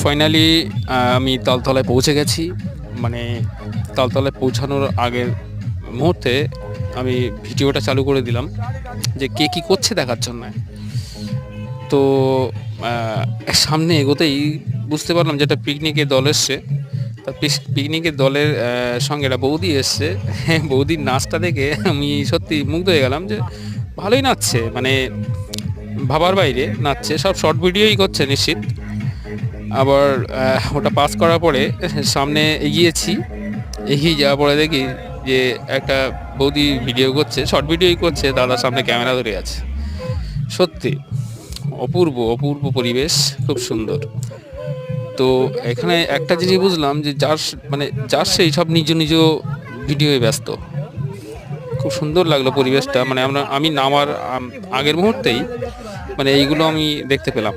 Finally আমি তালতলায় পৌঁছে গেছি। মানে তালতলায় পৌঁছানোর আগের মুহূর্তে আমি ভিডিওটা চালু করে দিলাম যে কে কী করছে দেখার জন্য। তো সামনে এগোতেই বুঝতে পারলাম যে একটা পিকনিকের দল এসছে। তা পিকনিকের দলের সঙ্গে একটা বৌদি এসছে। বৌদির নাচটা দেখে আমি সত্যি মুগ্ধ হয়ে গেলাম যে ভালোই নাচছে। মানে ভাবার বাইরে নাচছে। সব শর্ট ভিডিওই করছে নিশ্চিত। আবার ওটা পাস করার পরে সামনে এগিয়েছি। এগিয়ে যাওয়ার পরে দেখি যে একটা বৌদি ভিডিও করছে শর্ট ভিডিওই করছে দাদার সামনে ক্যামেরা ধরে আছে। সত্যি, অপূর্ব অপূর্ব পরিবেশ, খুব সুন্দর। তো এখানে একটা জিনিস বুঝলাম যে যার মানে যার সেই সব নিজ নিজ ভিডিওয়ে ব্যস্ত। খুব সুন্দর লাগল পরিবেশটা মানে আমরা, আমি নামার আগের মুহূর্তেই মানে এইগুলো আমি দেখতে পেলাম।